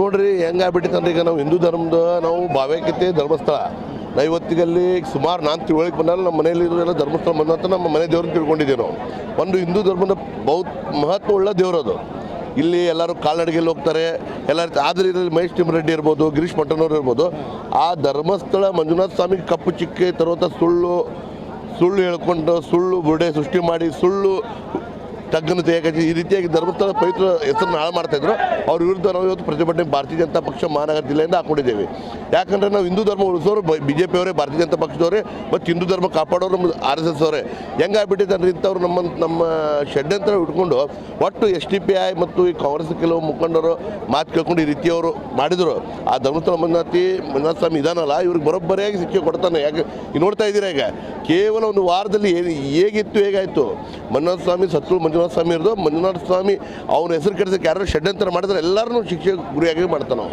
ನೋಡ್ರಿ ಹೆಂಗಾಗ್ಬಿಟ್ಟಿತ್ತಂದ್ರೆ ಈಗ ನಾವು ಹಿಂದೂ ಧರ್ಮದ ನಾವು ಭಾವೈಕ್ಯತೆ ಧರ್ಮಸ್ಥಳ. ನಾವು ಇವತ್ತಿಗಲ್ಲಿ ಸುಮಾರು ನಾನು ತಿಳುವಳಿಕೆ ಬಂದಾಗ ನಮ್ಮ ಮನೆಯಲ್ಲಿ ಇರೋದೆಲ್ಲ ಧರ್ಮಸ್ಥಳ ಬಂದಂತ ನಮ್ಮ ಮನೆ ದೇವ್ರನ್ನ ತಿಳ್ಕೊಂಡಿದ್ದೀವಿ ನಾವು. ಒಂದು ಹಿಂದೂ ಧರ್ಮದ ಬಹು ಮಹತ್ವವುಳ್ಳ ದೇವರದು ಇಲ್ಲಿ ಎಲ್ಲರೂ ಕಾಲ್ನಡಿಗೆಯಲ್ಲಿ ಹೋಗ್ತಾರೆ. ಎಲ್ಲ ಆದರೆ ಇದರಲ್ಲಿ ಮಹೇಶ್ ರೆಡ್ಡಿ ಇರ್ಬೋದು, ಗಿರೀಶ್ ಮಠನವ್ರು ಇರ್ಬೋದು. ಆ ಧರ್ಮಸ್ಥಳ ಮಂಜುನಾಥ ಸ್ವಾಮಿಗೆ ಕಪ್ಪು ಚಿಕ್ಕೆ ತರುವಂಥ ಸುಳ್ಳು ಸುಳ್ಳು ಹೇಳ್ಕೊಂಡು ಸುಳ್ಳು ಬುಡೆ ಸೃಷ್ಟಿ ಮಾಡಿ ಸುಳ್ಳು ತಗ್ಗನ್ನು ತೆಗೆಯಕಿ ಈ ರೀತಿಯಾಗಿ ಧರ್ಮಸ್ಥಳ ಪವಿತ್ರ ಹೆಸರನ್ನು ಹಾಳು ಮಾಡ್ತಾ ಇದ್ರು. ಅವ್ರ ವಿರುದ್ಧ ನಾವು ಇವತ್ತು ಪ್ರತಿಭಟನೆ ಭಾರತೀಯ ಜನತಾ ಪಕ್ಷ ಮಹಾನಗರ ಜಿಲ್ಲೆಯಿಂದ ಹಾಕೊಂಡಿದ್ದೇವೆ. ಯಾಕಂದ್ರೆ ನಾವು ಹಿಂದೂ ಧರ್ಮ ಉಳಿಸೋರು, ಬಿ ಜೆ ಪಿಯವರೇ ಭಾರತೀಯ ಜನತಾ ಪಕ್ಷದವರೇ, ಮತ್ತು ಹಿಂದೂ ಧರ್ಮ ಕಾಪಾಡೋರು ನಮ್ಮ ಆರ್ ಎಸ್ ಎಸ್ ಅವರೇ. ಹೆಂಗಾಗ್ಬಿಟ್ಟಿದೆ ಅಂದ್ರೆ ಇಂಥವ್ರು ನಮ್ಮ ನಮ್ಮ ಷಡ್ಯಂತ್ರ ಇಟ್ಕೊಂಡು ಒಟ್ಟು ಎಸ್ ಟಿ ಪಿ ಐ ಮತ್ತು ಈ ಕಾಂಗ್ರೆಸ್ ಕೆಲವು ಮುಖಂಡರು ಮಾತು ಕೇಳ್ಕೊಂಡು ಈ ರೀತಿಯವರು ಮಾಡಿದರು. ಆ ಧರ್ಮಸ್ಥಳ ಮಂಜುನಾಥಿ ಮಂಜುನಾಥ ಸ್ವಾಮಿ ಇದಾನಲ್ಲ, ಇವ್ರಿಗೆ ಬರೋಬ್ಬರಿಯಾಗಿ ಶಿಕ್ಷೆ ಕೊಡ್ತಾನೆ. ಯಾಕೆ ನೋಡ್ತಾ ಇದ್ದೀರಾ ಈಗ? ಕೇವಲ ಒಂದು ವಾರದಲ್ಲಿ ಹೇಗಿತ್ತು, ಹೇಗಾಯಿತು? ಮಂಜುನಾಥ ಸ್ವಾಮಿ ಸತ್ತು ಮಂಜುನಾಥ ಸ್ವಾಮಿ ಇರೋದು. ಮಂಜುನಾಥ ಸ್ವಾಮಿ ಅವನ ಹೆಸರು ಕೆಡಿಸಕ್ಕೆ ಯಾರು ಷಡ್ಯಂತರ ಮಾಡಿದ್ರೆ ಎಲ್ಲರನ್ನೂ ಶಿಕ್ಷೆ ಗುರಿಯಾಗಿ ಮಾಡ್ತಾನೆ ನಾವು